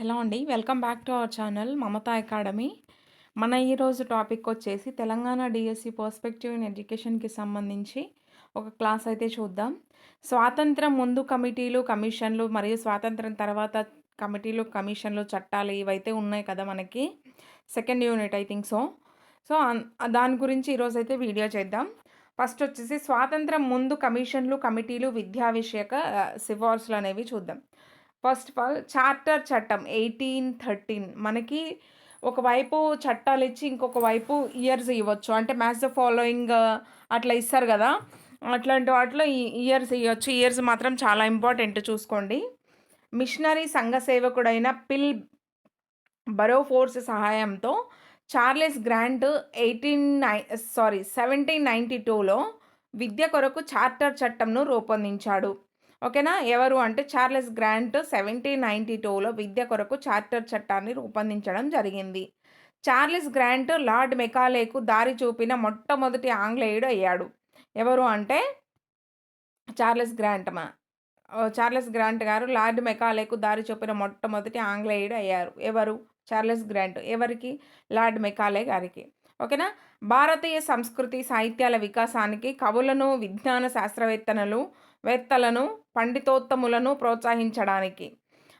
Hello అండి? Welcome back to our channel Mamata academy. మన ఈరోజు టాపిక్ వచ్చేసి తెలంగాణ డిఎస్సి పర్స్పెక్టివ్ ఇన్ ఎడ్యుకేషన్కి సంబంధించి ఒక క్లాస్ అయితే చూద్దాం. స్వాతంత్రం ముందు కమిటీలు కమిషన్లు మరియు స్వాతంత్రం తర్వాత కమిటీలు కమిషన్లు చట్టాలు ఇవైతే ఉన్నాయి కదా మనకి. Second unit I think so. So దాని గురించి ఈరోజు అయితే వీడియో చేద్దాం. ఫస్ట్ వచ్చేసి స్వాతంత్రం ముందు కమిషన్లు కమిటీలు విద్యా విషయక సిఫార్సులు అనేవి చూద్దాం. ఫస్ట్ ఆఫ్ ఆల్ చార్టర్ చట్టం ఎయిటీన్ థర్టీన్ మనకి ఒకవైపు చట్టాలు ఇచ్చి ఇంకొక వైపు ఇయర్స్ ఇవ్వచ్చు. అంటే మ్యాచ్ ద ఫాలోయింగ్ అట్లా ఇస్తారు కదా. అట్లాంటి వాటిలో ఈ ఇయర్స్ ఇవ్వచ్చు. ఇయర్స్ మాత్రం చాలా ఇంపార్టెంట్ చూసుకోండి. మిషనరీ సంఘ సేవకుడైన పిల్ బరో ఫోర్స్ సహాయంతో Charles Grant eighteen nine sorry seventeen ninety టూలో విద్య కొరకు చార్టర్ చట్టంను రూపొందించాడు. ఓకేనా? ఎవరు అంటే చార్లెస్ గ్రాంట్ సెవెంటీన్ నైంటీ టూలో విద్య కొరకు చార్టర్ చట్టాన్ని రూపొందించడం జరిగింది. చార్లెస్ గ్రాంట్ లార్డ్ మెకాలేకు దారి చూపిన మొట్టమొదటి ఆంగ్లేయుడు అయ్యాడు. ఎవరు అంటే? చార్లెస్ గ్రాంట్ మా చార్లెస్ గ్రాంట్ గారు లార్డ్ మెకాలేకు దారి చూపిన మొట్టమొదటి ఆంగ్లేయుడు అయ్యారు. ఎవరు? Charles Grant. ఎవరికి? లార్డ్ మెకాలే గారికి. ఓకేనా? భారతీయ సంస్కృతి సాహిత్యాల వికాసానికి కవులను విజ్ఞాన శాస్త్రవేత్తలను వేత్తలను పండితోత్తములను ప్రోత్సహించడానికి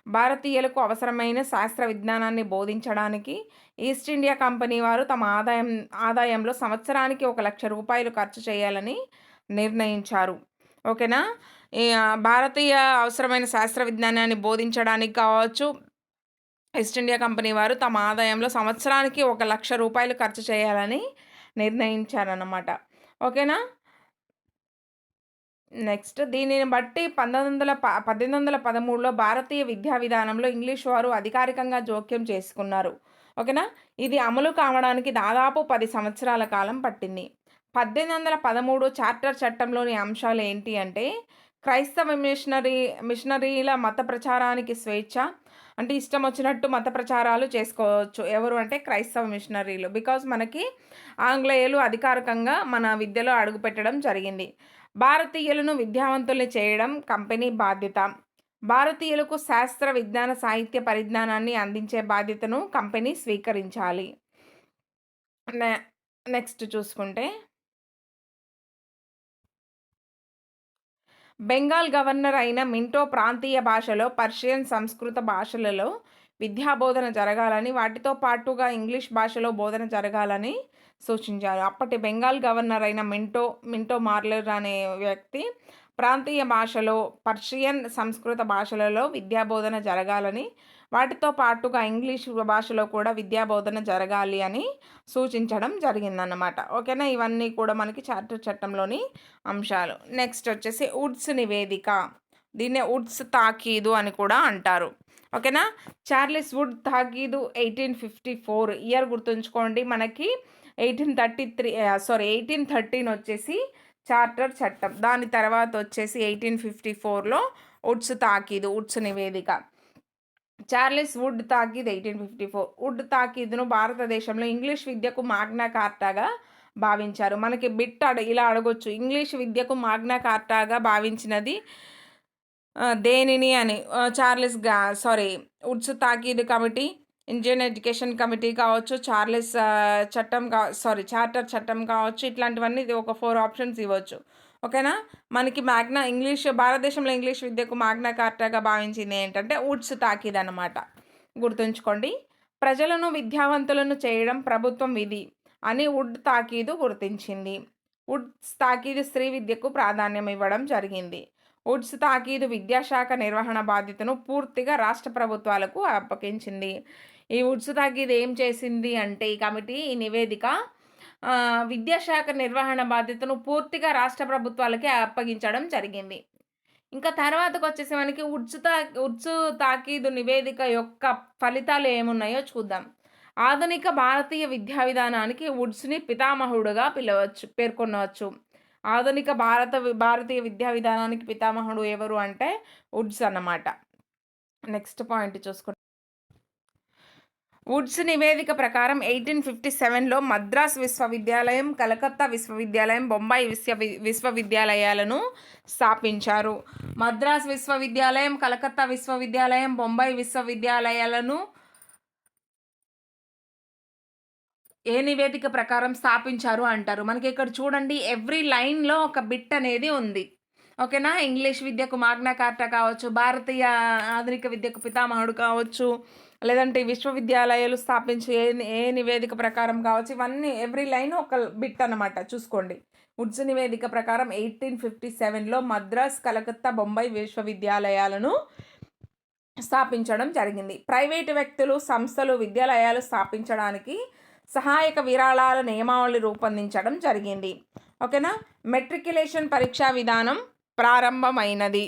భారతీయులకు అవసరమైన శాస్త్ర విజ్ఞానాన్ని బోధించడానికి ఈస్ట్ ఇండియా కంపెనీ వారు తమ ఆదాయం ఆదాయంలో సంవత్సరానికి ఒక లక్ష రూపాయలు ఖర్చు చేయాలని నిర్ణయించారు. ఓకేనా? భారతీయ అవసరమైన శాస్త్ర విజ్ఞానాన్ని బోధించడానికి కావచ్చు ఈస్ట్ ఇండియా కంపెనీ వారు తమ ఆదాయంలో సంవత్సరానికి ఒక లక్ష రూపాయలు ఖర్చు చేయాలని నిర్ణయించారన్నమాట. ఓకేనా? నెక్స్ట్ దీనిని బట్టి పంతొమ్మిది వందల ప పద్దెనిమిది వందల పదమూడులో భారతీయ విద్యా విధానంలో ఇంగ్లీష్ వారు అధికారికంగా జోక్యం చేసుకున్నారు. ఓకేనా? ఇది అమలు కావడానికి దాదాపు పది సంవత్సరాల కాలం పట్టింది. పద్దెనిమిది వందల పదమూడు చార్టర్ చట్టంలోని అంశాలు ఏంటి అంటే క్రైస్తవ మిషనరీ మిషనరీల మత ప్రచారానికి స్వేచ్ఛ అంటే ఇష్టం వచ్చినట్టు మత ప్రచారాలు చేసుకోవచ్చు. ఎవరు అంటే క్రైస్తవ మిషనరీలు. బికాజ్ మనకి ఆంగ్లేయులు అధికారికంగా మన విద్యలో అడుగుపెట్టడం జరిగింది. భారతీయులను విద్యావంతుల్ని చేయడం కంపెనీ బాధ్యత. భారతీయులకు శాస్త్ర విజ్ఞాన సాహిత్య పరిజ్ఞానాన్ని అందించే బాధ్యతను కంపెనీ స్వీకరించాలి. నెక్స్ట్ చూసుకుంటే బెంగాల్ గవర్నర్ అయిన మింటో ప్రాంతీయ భాషలో పర్షియన్ సంస్కృత భాషలలో విద్యాబోధన జరగాలని వాటితో పాటుగా ఇంగ్లీష్ భాషలో బోధన జరగాలని సూచించారు. అప్పటి బెంగాల్ గవర్నర్ అయిన మింటో మింటో మార్లర్ అనే వ్యక్తి ప్రాంతీయ భాషలో పర్షియన్ సంస్కృత భాషలలో విద్యాబోధన జరగాలని వాటితో పాటుగా ఇంగ్లీష్ భాషలో కూడా విద్యాబోధన జరగాలి అని సూచించడం జరిగిందన్నమాట. ఓకేనా? ఇవన్నీ కూడా మనకి చార్టర్ చట్టంలోని అంశాలు. నెక్స్ట్ వచ్చేసి వుడ్స్ నివేదిక. దీన్నే వుడ్స్ తాకీదు అని కూడా అంటారు. ఓకేనా? చార్లెస్ వుడ్ తాకీదు ఎయిటీన్ ఫిఫ్టీ ఫోర్. ఇయర్ గుర్తుంచుకోండి. మనకి eighteen thirty three sorry eighteen thirteen వచ్చేసి చార్టర్ చట్టం. దాని తర్వాత వచ్చేసి ఎయిటీన్ ఫిఫ్టీ ఫోర్లో ఉడ్స్ తాకీదు ఉడ్స్ నివేదిక. చార్లెస్ వుడ్ తాకీద్ ఎయిటీన్ ఫిఫ్టీ ఫోర్. వుడ్ తాకీదును భారతదేశంలో ఇంగ్లీష్ విద్యకు మాగ్నా కార్టాగా భావించారు. మనకి బిట్ అడ ఇలా అడగొచ్చు. ఇంగ్లీష్ విద్యకు మాగ్నా కార్టాగా భావించినది దేనిని అని? చార్లెస్గా సారీ ఉడ్స్ తాకీదు కమిటీ ఇండియన్ ఎడ్యుకేషన్ కమిటీ కావచ్చు చార్లెస్ చట్టం కా సారీ చార్టర్ చట్టం కావచ్చు ఇట్లాంటివన్నీ ఇది ఒక ఫోర్ ఆప్షన్స్ ఇవ్వచ్చు. ఓకేనా? మనకి మ్యాగ్నా ఇంగ్లీష్ భారతదేశంలో ఇంగ్లీష్ విద్యకు మాగ్నా కార్టాగా భావించింది ఏంటంటే వుడ్స్ తాకిద్ అనమాట గుర్తుంచుకోండి. ప్రజలను విద్యావంతులను చేయడం ప్రభుత్వం విధి అని వుడ్ తాకీదు గుర్తించింది. వుడ్స్ తాకీదు స్త్రీ విద్యకు ప్రాధాన్యం ఇవ్వడం జరిగింది. ఉడ్స్ తాకీదు విద్యాశాఖ నిర్వహణ బాధ్యతను పూర్తిగా రాష్ట్ర ప్రభుత్వాలకు అప్పగించింది. ఈ ఉడ్స్ తాకీదు ఏం చేసింది అంటే ఈ కమిటీ ఈ నివేదిక విద్యాశాఖ నిర్వహణ బాధ్యతను పూర్తిగా రాష్ట్ర ప్రభుత్వాలకే అప్పగించడం జరిగింది. ఇంకా తర్వాతకు వచ్చేసి మనకి ఉడ్సు తా ఉడ్సు తాకీదు నివేదిక యొక్క ఫలితాలు ఏమున్నాయో చూద్దాం. ఆధునిక భారతీయ విద్యా విధానానికి వుడ్స్ని పితామహుడుగా పిలవచ్చు పేర్కొనవచ్చు. ఆధునిక భారత భారతీయ విద్యా విధానానికి పితామహుడు ఎవరు అంటే వుడ్స్ అన్నమాట. నెక్స్ట్ పాయింట్ చూసుకుంటే వుడ్స్ నివేదిక ప్రకారం ఎయిటీన్ ఫిఫ్టీ సెవెన్లో మద్రాస్ విశ్వవిద్యాలయం కలకత్తా విశ్వవిద్యాలయం బొంబాయి విశ్వ విశ్వవిద్యాలయాలను స్థాపించారు. మద్రాస్ విశ్వవిద్యాలయం కలకత్తా విశ్వవిద్యాలయం బొంబాయి విశ్వవిద్యాలయాలను ఏ నివేదిక ప్రకారం స్థాపించారు అంటారు. మనకి ఇక్కడ చూడండి ఎవ్రీ లైన్లో ఒక బిట్ అనేది ఉంది. ఓకేనా? ఇంగ్లీష్ విద్యకు మాగ్నా కార్ట కావచ్చు భారతీయ ఆధునిక విద్యకు పితామహుడు కావచ్చు లేదంటే విశ్వవిద్యాలయాలు స్థాపించి ఏ ఏ నివేదిక ప్రకారం కావచ్చు ఇవన్నీ ఎవ్రీ లైన్ ఒక బిట్ అనమాట చూసుకోండి. ఉడ్స్ నివేదిక ప్రకారం ఎయిటీన్ ఫిఫ్టీ సెవెన్లో మద్రాస్ కలకత్తా బొంబాయి విశ్వవిద్యాలయాలను స్థాపించడం జరిగింది. ప్రైవేటు వ్యక్తులు సంస్థలు విద్యాలయాలు స్థాపించడానికి సహాయక విరాళాల నియమావళి రూపొందించడం జరిగింది. ఓకేనా? మెట్రిక్యులేషన్ పరీక్షా విధానం ప్రారంభమైనది.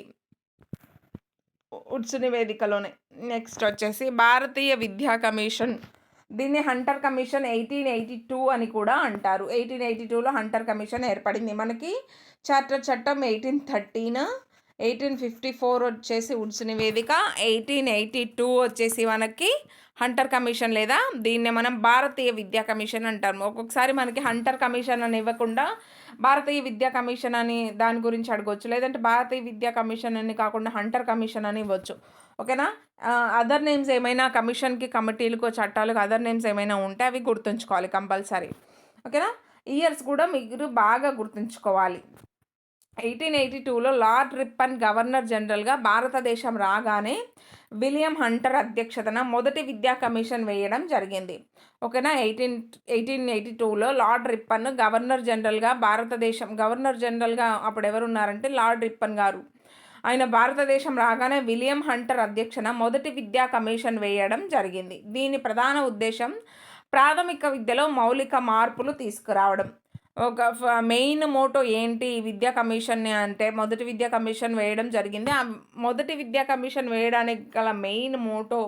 ఉడ్స్ నివేదికలోనే నెక్స్ట్ వచ్చేసి భారతీయ విద్యా కమిషన్. దీన్ని Hunter commission eighteen eighty two అని కూడా అంటారు. ఎయిటీన్ ఎయిటీ టూలో హంటర్ కమిషన్ ఏర్పడింది. మనకి చార్టర్ చట్టం eighteen thirteen eighteen fifty four వచ్చేసి ఉడ్స్ నివేదిక ఎయిటీన్ ఎయిటీ టూ వచ్చేసి మనకి హంటర్ కమిషన్ లేదా? దీన్నే మనం భారతీయ విద్యా కమిషన్ అంటాము. ఒక్కొక్కసారి మనకి హంటర్ కమిషన్ అని ఇవ్వకుండా భారతీయ విద్యా కమిషన్ అని దాని గురించి అడగవచ్చు లేదంటే భారతీయ విద్యా కమిషన్ అని కాకుండా హంటర్ కమిషన్ అని ఇవ్వచ్చు. ఓకేనా? అదర్ నేమ్స్ ఏమైనా కమిషన్కి కమిటీలకు చట్టాలకు అదర్ నేమ్స్ ఏమైనా ఉంటే అవి గుర్తుంచుకోవాలి కంపల్సరీ. ఓకేనా? ఇయర్స్ కూడా మీరు బాగా గుర్తుంచుకోవాలి. ఎయిటీన్ ఎయిటీ టూలో లార్డ్ రిప్పన్ గవర్నర్ జనరల్గా భారతదేశం రాగానే విలియం హంటర్ అధ్యక్షతన మొదటి విద్యా కమిషన్ వేయడం జరిగింది. ఓకేనా? ఎయిటీన్ ఎయిటీన్ ఎయిటీ టూలో లార్డ్ రిప్పన్ గవర్నర్ జనరల్గా భారతదేశం గవర్నర్ జనరల్గా అప్పుడు ఎవరున్నారంటే లార్డ్ రిప్పన్ గారు. ఆయన భారతదేశం రాగానే విలియం హంటర్ అధ్యక్షన మొదటి విద్యా కమిషన్ వేయడం జరిగింది. దీని ప్రధాన ఉద్దేశం ప్రాథమిక విద్యలో మౌలిక మార్పులు తీసుకురావడం. ఒక మెయిన్ మోటో ఏంటి విద్యా కమిషన్ అంటే మొదటి విద్యా కమిషన్ వేయడం జరిగింది. ఆ మొదటి విద్యా కమిషన్ వేయడానికి గల మెయిన్ మోటో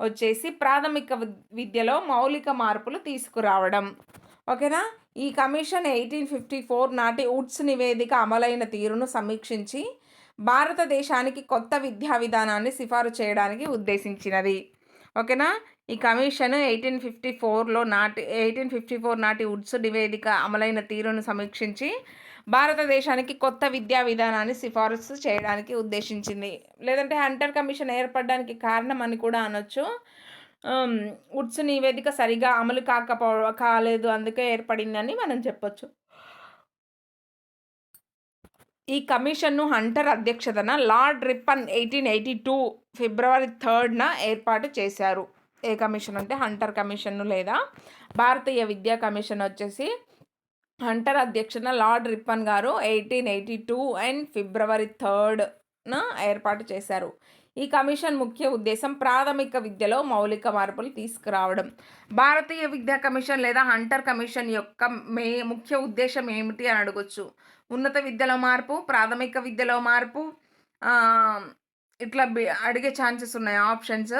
వచ్చేసి ప్రాథమిక విద్యలో మౌలిక మార్పులు తీసుకురావడం. ఓకేనా? ఈ కమిషన్ ఎయిటీన్ ఫిఫ్టీ ఫోర్ నాటి ఉడ్స్ నివేదిక అమలైన తీరును సమీక్షించి భారతదేశానికి కొత్త విద్యా విధానాన్ని సిఫారు చేయడానికి ఉద్దేశించినది. ఓకేనా? ఈ కమిషన్ ఎయిటీన్ ఫిఫ్టీ ఫోర్లో నాటి ఎయిటీన్ ఫిఫ్టీ ఫోర్ నాటి ఉడ్స్ నివేదిక అమలైన తీరును సమీక్షించి భారతదేశానికి కొత్త విద్యా విధానాన్ని సిఫారసు చేయడానికి ఉద్దేశించింది. లేదంటే హంటర్ కమిషన్ ఏర్పడడానికి కారణం అని కూడా అనొచ్చు. ఉడ్స్ నివేదిక సరిగా అమలు కాకపో కాలేదు అందుకే ఏర్పడిందని మనం చెప్పొచ్చు. ఈ కమిషన్ను హంటర్ అధ్యక్షతన lord Ripon eighteen eighty two February థర్డ్న ఏర్పాటు చేశారు. ఏ కమిషన్ అంటే హంటర్ కమిషన్ లేదా భారతీయ విద్యా కమిషన్ వచ్చేసి హంటర్ అధ్యక్షన లార్డ్ రిప్పన్ గారు eighteen eighty two and February థర్డ్న ఏర్పాటు చేశారు. ఈ కమిషన్ ముఖ్య ఉద్దేశం ప్రాథమిక విద్యలో మౌలిక మార్పులు తీసుకురావడం. భారతీయ విద్యా కమిషన్ లేదా హంటర్ కమిషన్ యొక్క మే ముఖ్య ఉద్దేశం ఏమిటి అని అడగొచ్చు. ఉన్నత విద్యలో మార్పు ప్రాథమిక విద్యలో మార్పు ఇట్లా అడిగే ఛాన్సెస్ ఉన్నాయి ఆప్షన్స్.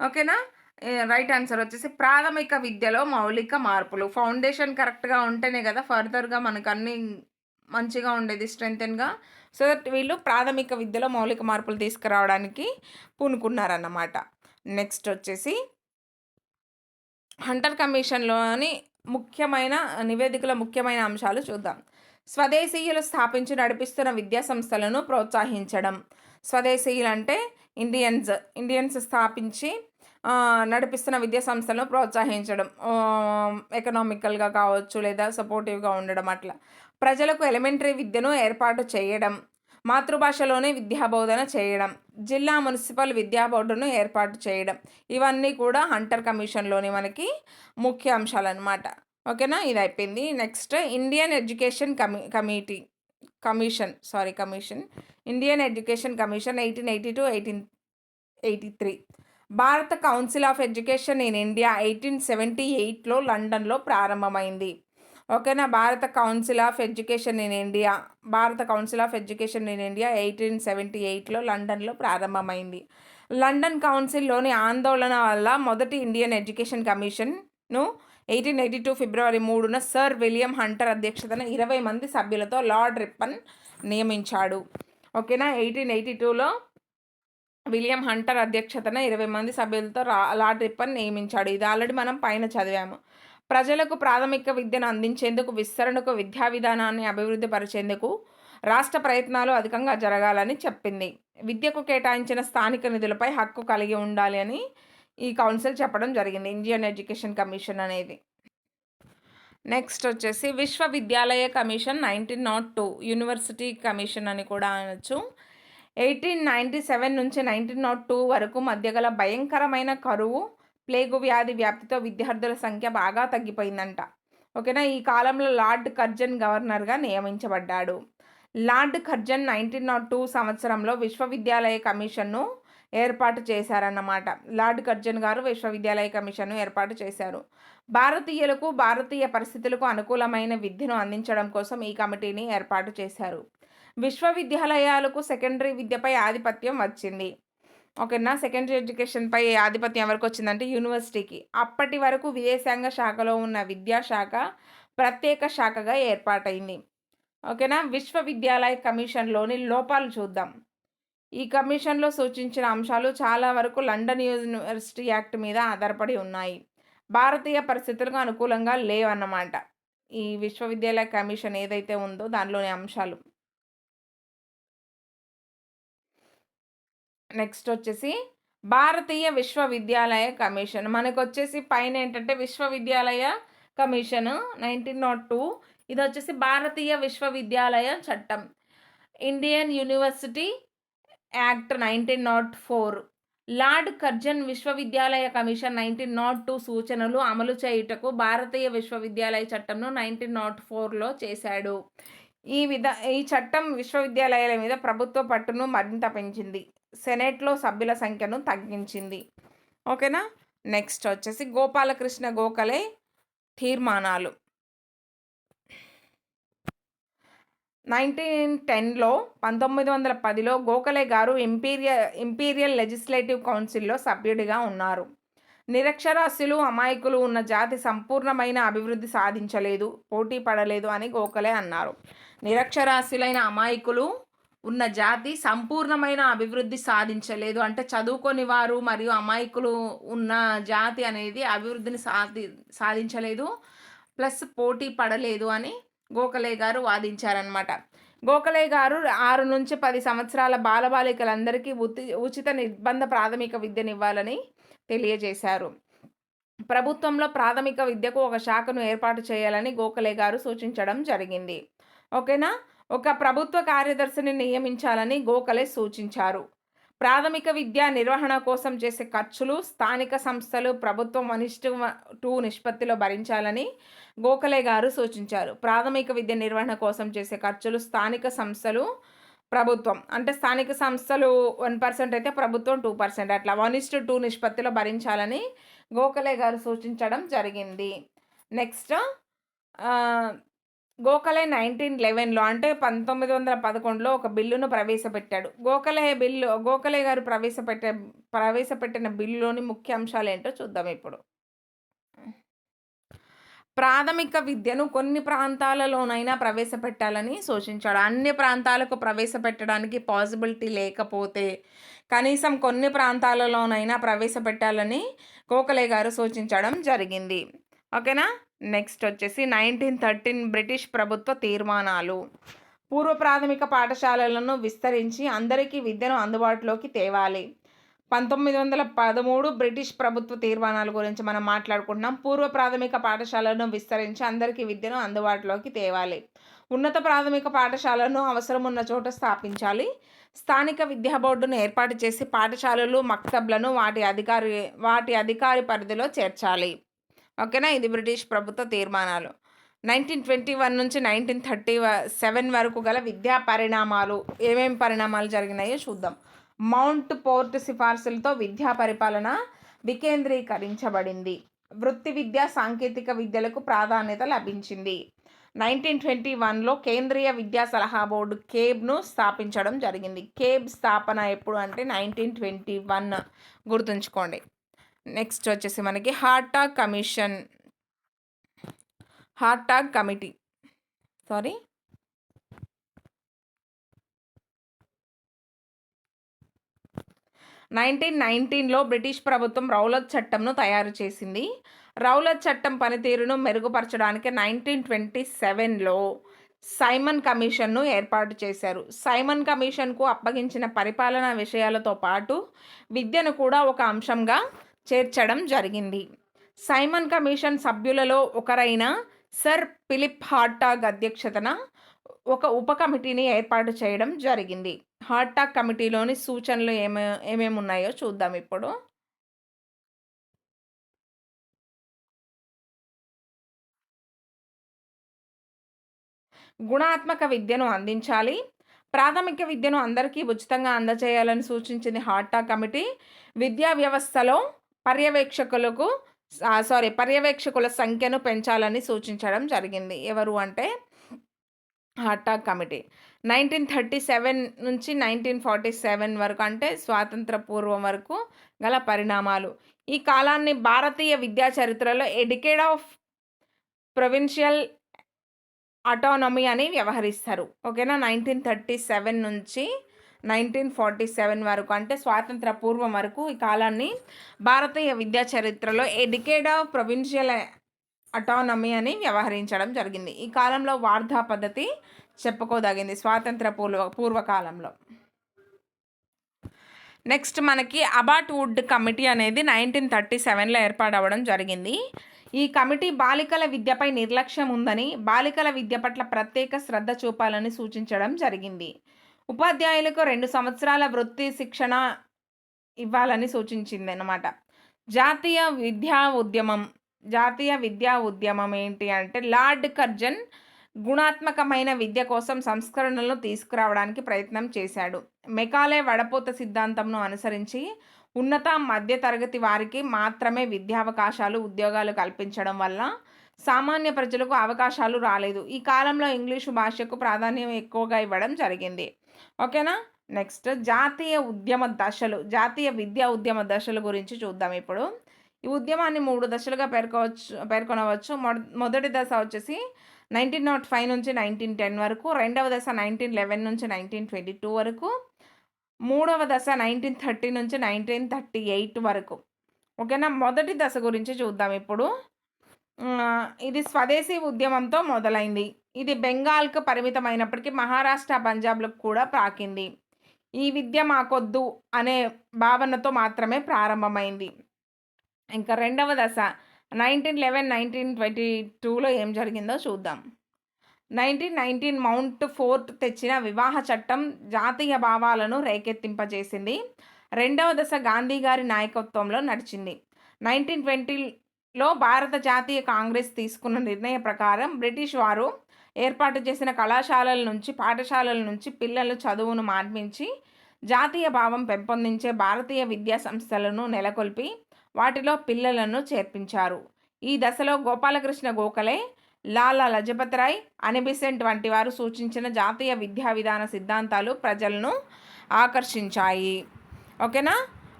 ఓకేనా? రైట్ ఆన్సర్ వచ్చేసి ప్రాథమిక విద్యలో మౌలిక మార్పులు. ఫౌండేషన్ కరెక్ట్గా ఉంటేనే కదా ఫర్దర్గా మనకు అన్ని మంచిగా ఉండేది స్ట్రెంగ్గా సో దట్ వీళ్ళు ప్రాథమిక విద్యలో మౌలిక మార్పులు తీసుకురావడానికి పూనుకున్నారన్నమాట. నెక్స్ట్ వచ్చేసి హంటర్ కమిషన్లోని ముఖ్యమైన నివేదికల ముఖ్యమైన అంశాలు చూద్దాం. స్వదేశీయులు స్థాపించి నడిపిస్తున్న విద్యా సంస్థలను ప్రోత్సహించడం. స్వదేశీయులు అంటే ఇండియన్స్ ఇండియన్స్ స్థాపించి నడిపిస్తున్న విద్యా సంస్థలను ప్రోత్సహించడం ఎకనామికల్గా కావచ్చు లేదా సపోర్టివ్గా ఉండడం అట్లా. ప్రజలకు ఎలిమెంటరీ విద్యను ఏర్పాటు చేయడం మాతృభాషలోనే విద్యాబోధన చేయడం జిల్లా మున్సిపల్ విద్యా బోర్డును ఏర్పాటు చేయడం. ఇవన్నీ కూడా హంటర్ కమిషన్లోని మనకి ముఖ్య అంశాలు అనమాట ఓకేనా? ఇది అయిపోయింది. Next Indian education కమి committee commission sorry commission Indian education commission eighteen eighty two eighteen eighty three భారత council of education in India eighteen seventy ఎయిట్లో లండన్లో ప్రారంభమైంది. ఓకేనా? భారత council of education in India భారత council of education in India eighteen seventy ఎయిట్లో లండన్లో ప్రారంభమైంది. లండన్ కౌన్సిల్లోని ఆందోళన వల్ల మొదటి ఇండియన్ ఎడ్యుకేషన్ కమిషన్ను ఎయిటీన్ ఎయిటీ టూ ఫిబ్రవరి మూడున సర్ విలియం హంటర్ అధ్యక్షతన ఇరవై మంది సభ్యులతో లార్డ్ రిప్పన్ నియమించాడు. ఓకేనా? ఎయిటీన్ ఎయిటీ టూలో విలియం హంటర్ అధ్యక్షతన ఇరవై మంది సభ్యులతో రా లార్డ్ రిప్పన్ నియమించాడు. ఇది ఆల్రెడీ మనం పైన చదివాము. ప్రజలకు ప్రాథమిక విద్యను అందించేందుకు విస్తరణకు విద్యా విధానాన్ని అభివృద్ధి పరిచేందుకు రాష్ట్ర ప్రయత్నాలు అధికంగా జరగాలని చెప్పింది. విద్యకు కేటాయించిన స్థానిక నిధులపై హక్కు కలిగి ఉండాలి అని ఈ కౌన్సిల్ చెప్పడం జరిగింది. ఇండియన్ ఎడ్యుకేషన్ కమిషన్ అనేది. నెక్స్ట్ వచ్చేసి విశ్వవిద్యాలయ commission nineteen not two university commission అని కూడా అనొచ్చు. ఎయిటీన్ నైంటీ సెవెన్ నుంచి నైన్టీన్ నాట్ టూ వరకు మధ్య గల భయంకరమైన కరువు ప్లేగు వ్యాధి వ్యాప్తితో విద్యార్థుల సంఖ్య బాగా తగ్గిపోయిందంట. ఓకేనా? ఈ కాలంలో లార్డ్ కర్జన్ గవర్నర్గా నియమించబడ్డాడు. Lord Curzon nineteen not two సంవత్సరంలో విశ్వవిద్యాలయ కమిషన్ను ఏర్పాటు చేశారన్నమాట. లార్డ్ కర్జన్ గారు విశ్వవిద్యాలయ కమిషన్ను ఏర్పాటు చేశారు. భారతీయులకు భారతీయ పరిస్థితులకు అనుకూలమైన విద్యను అందించడం కోసం ఈ కమిటీని ఏర్పాటు చేశారు. విశ్వవిద్యాలయాలకు సెకండరీ విద్యపై ఆధిపత్యం వచ్చింది. ఓకేనా? సెకండరీ ఎడ్యుకేషన్పై ఆధిపత్యం ఎవరికి వచ్చిందంటే యూనివర్సిటీకి అప్పటి వరకు విదేశాంగ శాఖలో ఉన్న విద్యాశాఖ ప్రత్యేక శాఖగా ఏర్పాటైంది. ఓకేనా? విశ్వవిద్యాలయ కమిషన్లోని లోపాలు చూద్దాం. ఈ కమిషన్లో సూచించిన అంశాలు చాలా వరకు లండన్ యూనివర్సిటీ యాక్ట్ మీద ఆధారపడి ఉన్నాయి. భారతీయ పరిస్థితులకు అనుకూలంగా లేవన్నమాట. ఈ విశ్వవిద్యాలయ కమిషన్ ఏదైతే ఉందో దానిలోని అంశాలు. నెక్స్ట్ వచ్చేసి భారతీయ విశ్వవిద్యాలయ కమిషన్. మనకు వచ్చేసి పైన ఏంటంటే విశ్వవిద్యాలయ కమిషన్ నైన్టీన్ నాట్ టూ. ఇది వచ్చేసి భారతీయ విశ్వవిద్యాలయ చట్టం. Indian university act nineteen nought four. Lord Curzon విశ్వవిద్యాలయ కమిషన్ నైన్టీన్ నాట్ టూ సూచనలు అమలు చేయుటకు భారతీయ విశ్వవిద్యాలయ చట్టంను నైన్టీన్ నాట్ ఫోర్లో చేశాడు. ఈ విధ ఈ చట్టం విశ్వవిద్యాలయాల మీద ప్రభుత్వ పట్టును మరింత పెంచింది. సెనేట్లో సభ్యుల సంఖ్యను తగ్గించింది. ఓకేనా? నెక్స్ట్ వచ్చేసి గోపాలకృష్ణ గోఖలే తీర్మానాలు. నైన్టీన్ టెన్లో పంతొమ్మిది వందల పదిలో గోఖలే గారు ఇంపీరియల్ ఇంపీరియల్ లెజిస్లేటివ్ కౌన్సిల్లో సభ్యుడిగా ఉన్నారు. నిరక్షరాస్యులు అమాయకులు ఉన్న జాతి సంపూర్ణమైన అభివృద్ధి సాధించలేదు పోటీ పడలేదు అని గోఖలే అన్నారు. నిరక్షరాస్యులైన అమాయకులు ఉన్న జాతి సంపూర్ణమైన అభివృద్ధి సాధించలేదు. అంటే చదువుకొని వారు మరియు అమాయకులు ఉన్న జాతి అనేది అభివృద్ధిని సాధి సాధించలేదు. ప్లస్ పోటీ పడలేదు అని గోఖలే గారు వాదించారనమాట గోఖలే గారు ఆరు నుంచి పది సంవత్సరాల బాలబాలికలందరికీ ఉతి ఉచిత నిర్బంధ ప్రాథమిక విద్యనివ్వాలని తెలియజేశారు. ప్రభుత్వంలో ప్రాథమిక విద్యకు ఒక శాఖను ఏర్పాటు చేయాలని గోఖలే గారు సూచించడం జరిగింది. ఓకేనా? ఒక ప్రభుత్వ కార్యదర్శిని నియమించాలని గోఖలే సూచించారు. ప్రాథమిక విద్యా నిర్వహణ కోసం చేసే ఖర్చులు స్థానిక సంస్థలు ప్రభుత్వం వన్ టూ నిష్పత్తిలో భరించాలని గోఖలే గారు సూచించారు. ప్రాథమిక విద్య నిర్వహణ కోసం చేసే ఖర్చులు స్థానిక సంస్థలు ప్రభుత్వం. అంటే స్థానిక సంస్థలు వన్ పర్సెంట్ అయితే ప్రభుత్వం టూ పర్సెంట్. అట్లా వన్ ఇస్ టూ నిష్పత్తిలో భరించాలని గోఖలే గారు సూచించడం జరిగింది. నెక్స్ట్ గోఖలే నైన్టీన్ లెవెన్లో అంటే పంతొమ్మిది వందల పదకొండులో ఒక బిల్లును ప్రవేశపెట్టాడు. గోఖలే బిల్లు గోఖలే గారు ప్రవేశపెట్టే ప్రవేశపెట్టిన బిల్లులోని ముఖ్య అంశాలు ఏంటో చూద్దాం ఇప్పుడు. ప్రాథమిక విద్యను కొన్ని ప్రాంతాలలోనైనా ప్రవేశపెట్టాలని సూచించాడు. అన్ని ప్రాంతాలకు ప్రవేశపెట్టడానికి పాసిబిలిటీ లేకపోతే కనీసం కొన్ని ప్రాంతాలలోనైనా ప్రవేశపెట్టాలని గోఖలే గారు సూచించడం జరిగింది. ఓకేనా? నెక్స్ట్ వచ్చేసి నైన్టీన్ థర్టీన్ బ్రిటిష్ ప్రభుత్వ తీర్మానాలు. పూర్వ ప్రాథమిక పాఠశాలలను విస్తరించి అందరికీ విద్యను అందుబాటులోకి తేవాలి. పంతొమ్మిది వందల పదమూడు బ్రిటిష్ ప్రభుత్వ తీర్మానాల గురించి మనం మాట్లాడుకుంటున్నాం. పూర్వ ప్రాథమిక పాఠశాలను విస్తరించి అందరికీ విద్యను అందుబాటులోకి తేవాలి. ఉన్నత ప్రాథమిక పాఠశాలను అవసరం ఉన్న చోట స్థాపించాలి. స్థానిక విద్యా బోర్డును ఏర్పాటు చేసి పాఠశాలలు మక్తబ్లను వాటి అధికారి వాటి అధికారి పరిధిలో చేర్చాలి. ఓకేనా? ఇది బ్రిటిష్ ప్రభుత్వ తీర్మానాలు. నైన్టీన్ ట్వంటీ వన్ నుంచి నైన్టీన్ థర్టీ సెవెన్ వరకు గల విద్యా పరిణామాలు ఏమేమి పరిణామాలు జరిగినాయో చూద్దాం. మౌంట్ పోర్ట్ సిఫార్సులతో విద్యా పరిపాలన వికేంద్రీకరించబడింది. వృత్తి విద్య సాంకేతిక విద్యలకు ప్రాధాన్యత లభించింది. నైన్టీన్ ట్వంటీ వన్లో కేంద్రీయ విద్యా సలహా బోర్డు కేబ్ను స్థాపించడం జరిగింది. కేబ్ స్థాపన ఎప్పుడు అంటే నైన్టీన్ ట్వంటీ వన్ గుర్తుంచుకోండి. నెక్స్ట్ వచ్చేసి మనకి Hartog commission Hartog committee. Sorry. Nineteen నైన్టీన్లో బ్రిటిష్ ప్రభుత్వం రౌలత్ చట్టంను తయారు చేసింది. రౌలత్ చట్టం పనితీరును మెరుగుపరచడానికి నైన్టీన్ ట్వంటీ సెవెన్లో సైమన్ కమిషన్ను ఏర్పాటు చేశారు. సైమన్ కమిషన్కు అప్పగించిన పరిపాలనా విషయాలతో పాటు విద్యను కూడా ఒక అంశంగా చేర్చడం జరిగింది. సైమన్ కమిషన్ సభ్యులలో ఒకరైన సర్ ఫిలిప్ హార్టాగ్ అధ్యక్షతన ఒక ఉప కమిటీని ఏర్పాటు చేయడం జరిగింది. హార్టాగ్ కమిటీలోని సూచనలు ఏమే ఏమేమి ఉన్నాయో చూద్దాం ఇప్పుడు. గుణాత్మక విద్యను అందించాలి. ప్రాథమిక విద్యను అందరికీ ఉచితంగా అందజేయాలని సూచించింది హార్టా కమిటీ. విద్యా వ్యవస్థలో పర్యవేక్షకులకు సారీ పర్యవేక్షకుల సంఖ్యను పెంచాలని సూచించడం జరిగింది. ఎవరు అంటే Hartog committee. Nineteen thirty seven నుంచి నైన్టీన్ ఫార్టీ సెవెన్ వరకు అంటే స్వాతంత్ర పూర్వం వరకు గల పరిణామాలు. ఈ కాలాన్ని భారతీయ విద్యా చరిత్రలో ఎడికేడ్ ఆఫ్ ప్రొవిన్షియల్ అటానమీ అని వ్యవహరిస్తారు. ఓకేనా? నైన్టీన్ థర్టీ సెవెన్ నుంచి నైన్టీన్ ఫార్టీ సెవెన్ వరకు అంటే స్వాతంత్ర పూర్వం వరకు ఈ కాలాన్ని భారతీయ విద్యా చరిత్రలో ఎడికేడ్ ఆఫ్ ప్రొవిన్షియల్ అటానమీ అని వ్యవహరించడం జరిగింది. ఈ కాలంలో వార్ధా పద్ధతి చెప్పుకోదగింది స్వాతంత్ర పూర్వ పూర్వకాలంలో. నెక్స్ట్ మనకి అబాట్ వుడ్ కమిటీ అనేది నైన్టీన్ థర్టీ సెవెన్లో ఏర్పాటవ్వడం జరిగింది. ఈ కమిటీ బాలికల విద్యపై నిర్లక్ష్యం ఉందని బాలికల విద్య పట్ల ప్రత్యేక శ్రద్ధ చూపాలని సూచించడం జరిగింది. ఉపాధ్యాయులకు రెండు సంవత్సరాల వృత్తి శిక్షణ ఇవ్వాలని సూచించింది అన్నమాట జాతీయ విద్యా ఉద్యమం జాతీయ విద్యా ఉద్యమం ఏంటి అంటే లార్డ్ కర్జన్ గుణాత్మకమైన విద్య కోసం సంస్కరణలను తీసుకురావడానికి ప్రయత్నం చేశాడు. మెకాలే వడపోత సిద్ధాంతంను అనుసరించి ఉన్నత మధ్య తరగతి వారికి మాత్రమే విద్యావకాశాలు ఉద్యోగాలు కల్పించడం వల్ల సామాన్య ప్రజలకు అవకాశాలు రాలేదు. ఈ కాలంలో ఇంగ్లీషు భాషకు ప్రాధాన్యం ఎక్కువగా ఇవ్వడం జరిగింది. ఓకేనా? నెక్స్ట్ జాతీయ ఉద్యమ దశలు జాతీయ విద్యా ఉద్యమ దశల గురించి చూద్దాం ఇప్పుడు. ఈ ఉద్యమాన్ని మూడు దశలుగా పేర్కోవచ్చు పేర్కొనవచ్చు. మొదటి దశ వచ్చేసి నైన్టీన్ నాట్ ఫైవ్ నుంచి నైన్టీన్ టెన్ వరకు రెండవ దశ నైన్టీన్ లెవెన్ నుంచి నైన్టీన్ ట్వంటీ టూ వరకు మూడవ దశ నైన్టీన్ థర్టీ నుంచి నైన్టీన్ థర్టీ ఎయిట్ వరకు. ఓకేనా? మొదటి దశ గురించి చూద్దాం ఇప్పుడు. ఇది స్వదేశీ ఉద్యమంతో మొదలైంది. ఇది బెంగాల్కు పరిమితమైనప్పటికీ మహారాష్ట్ర పంజాబ్లకు కూడా ప్రాకింది. ఈ విద్య మాకొద్దు అనే భావనతో మాత్రమే ప్రారంభమైంది. ఇంకా రెండవ దశ నైన్టీన్ లెవెన్ నైన్టీన్ ట్వంటీ టూలో ఏం జరిగిందో చూద్దాం. నైన్టీన్ నైన్టీన్ మౌంట్ ఫోర్ట్ తెచ్చిన వివాహ చట్టం జాతీయ భావాలను రేకెత్తింపజేసింది. రెండవ దశ గాంధీ గారి నాయకత్వంలో నడిచింది. నైన్టీన్ ట్వంటీలో భారత జాతీయ కాంగ్రెస్ తీసుకున్న నిర్ణయ ప్రకారం బ్రిటిష్ వారు ఏర్పాటు చేసిన కళాశాలల నుంచి పాఠశాలల నుంచి పిల్లలు చదువును మార్పించి జాతీయ భావం పెంపొందించే భారతీయ విద్యా సంస్థలను నెలకొల్పి వాటిలో పిల్లలను చేర్పించారు. ఈ దశలో గోపాలకృష్ణ గోఖలే లాలా లజపతిరాయ్ అనిబిసెంట్ వంటి వారు సూచించిన జాతీయ విద్యా విధాన సిద్ధాంతాలు ప్రజలను ఆకర్షించాయి. ఓకేనా?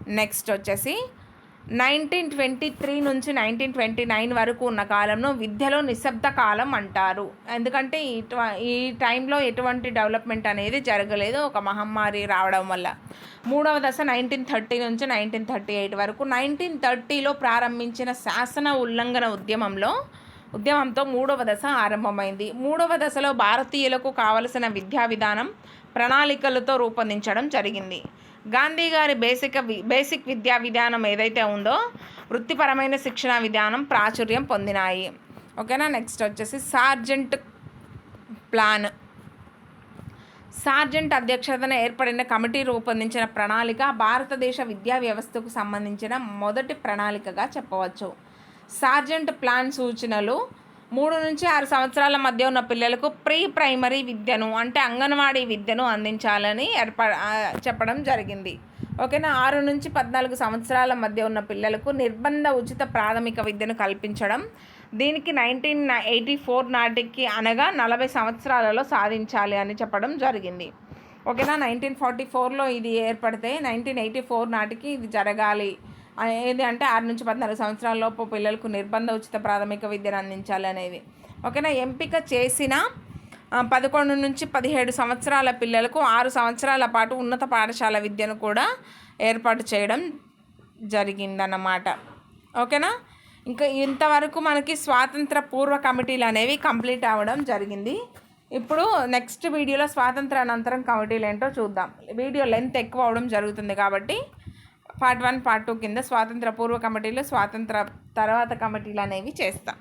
నెక్స్ట్ వచ్చేసి నైన్టీన్ ట్వంటీ త్రీ నుంచి నైన్టీన్ ట్వంటీ నైన్ వరకు ఉన్న కాలంలో విద్యలో నిశ్శబ్ద కాలం అంటారు. ఎందుకంటే ఈ ఈ టైంలో ఎటువంటి డెవలప్మెంట్ అనేది జరగలేదు. ఒక మహమ్మారి రావడం వల్ల. మూడవ దశ నైన్టీన్ థర్టీ నుంచి నైన్టీన్ థర్టీ ఎయిట్ వరకు. నైన్టీన్ థర్టీలో ప్రారంభించిన శాసన ఉల్లంఘన ఉద్యమంలో ఉద్యమంతో మూడవ దశ ఆరంభమైంది. మూడవ దశలో భారతీయులకు కావలసిన విద్యా విధానం ప్రణాళికలతో రూపొందించడం జరిగింది. గాంధీ గారి బేసిక్ బేసిక్ విద్యా విధానం ఏదైతే ఉందో వృత్తిపరమైన శిక్షణ విధానం ప్రాచుర్యం పొందినాయి. ఓకేనా? నెక్స్ట్ వచ్చేసి సార్జెంట్ ప్లాన్. సార్జెంట్ అధ్యక్షతన ఏర్పడిన కమిటీ రూపొందించిన ప్రణాళిక భారతదేశ విద్యా వ్యవస్థకు సంబంధించిన మొదటి ప్రణాళికగా చెప్పవచ్చు. సార్జెంట్ ప్లాన్ సూచనలు మూడు నుంచి ఆరు సంవత్సరాల మధ్య ఉన్న పిల్లలకు ప్రీ ప్రైమరీ విద్యను అంటే అంగన్వాడీ విద్యను అందించాలని ఏర్ప చెప్పడం జరిగింది. ఓకేనా? ఆరు నుంచి పద్నాలుగు సంవత్సరాల మధ్య ఉన్న పిల్లలకు నిర్బంధ ఉచిత ప్రాథమిక విద్యను కల్పించడం దీనికి నైన్టీన్ ఎయిటీ ఫోర్ నాటికి అనగా నలభై సంవత్సరాలలో సాధించాలి అని చెప్పడం జరిగింది. ఓకేనా? నైన్టీన్ ఫార్టీ ఫోర్లో ఇది ఏర్పడితే నైన్టీన్ ఎయిటీ ఫోర్ నాటికి ఇది జరగాలి. ఏది అంటే ఆరు నుంచి పద్నాలుగు సంవత్సరాల లోపు పిల్లలకు నిర్బంధ ఉచిత ప్రాథమిక విద్యను అందించాలి అనేది. ఓకేనా? ఎంపిక చేసిన పదకొండు నుంచి పదిహేడు సంవత్సరాల పిల్లలకు ఆరు సంవత్సరాల పాటు ఉన్నత పాఠశాల విద్యను కూడా ఏర్పాటు చేయడం జరిగిందన్నమాట. ఓకేనా? ఇంకా ఇంతవరకు మనకి స్వాతంత్ర పూర్వ కమిటీలు అనేవి కంప్లీట్ అవ్వడం జరిగింది. ఇప్పుడు నెక్స్ట్ వీడియోలో స్వాతంత్ర అనంతరం కమిటీలు ఏంటో చూద్దాం. వీడియో లెంత్ ఎక్కువ అవడం జరుగుతుంది కాబట్టి పార్ట్ వన్ పార్ట్ టూ కింద స్వాతంత్ర పూర్వ కమిటీలు స్వాతంత్ర తర్వాత కమిటీలు అనేవి చేస్తాం.